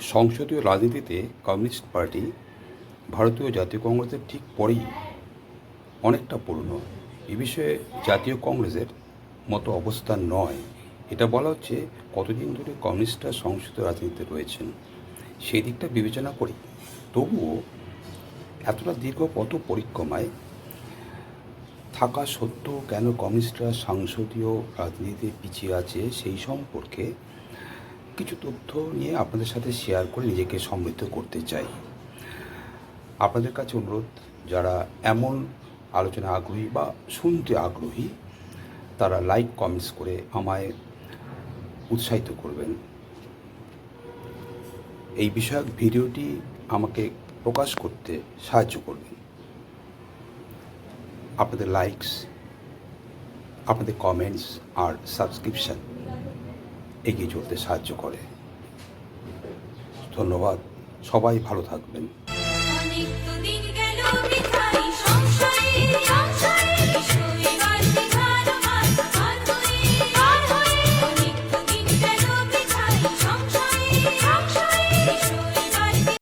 সংসদীয় রাজনীতিতে communist party ভারতীয় জাতীয় কংগ্রেসের ঠিক পরেই অনেকটা পুরনো। এ বিষয়ে জাতীয় কংগ্রেসের মতো অবস্থান নয়। এটা বলা হচ্ছে কতদিন ধরে কমিউনিস্টরা সংসদীয় রাজনীতিতে রয়েছেন। সেই দিকটা বিবেচনা করি। তবুও এতটা দীর্ঘ পথ পরিক্রমায় থাকা সত্ত্বেও কেন কমিউনিস্টরা সংসদীয় রাজনীতিতে পিছিয়ে আছে সেই সম্পর্কে কিছু তথ্য নিয়ে আপনাদের সাথে শেয়ার করে নিজেকে সমৃদ্ধ করতে চাই। আপনাদের কাছে অনুরোধ, যারা এমন আলোচনা আগ্রহী বা শুনতে আগ্রহী, তারা লাইক কমেন্টস করে আমায় উৎসাহিত করবেন। এই বিষয়ক ভিডিওটি আমাকে প্রকাশ করতে সাহায্য করবেন। আপনাদের লাইকস আপনাদের কমেন্টস আর সাবস্ক্রিপশন এগিয়ে চলতে সাহায্য করে। ধন্যবাদ। সবাই ভালো থাকবেন।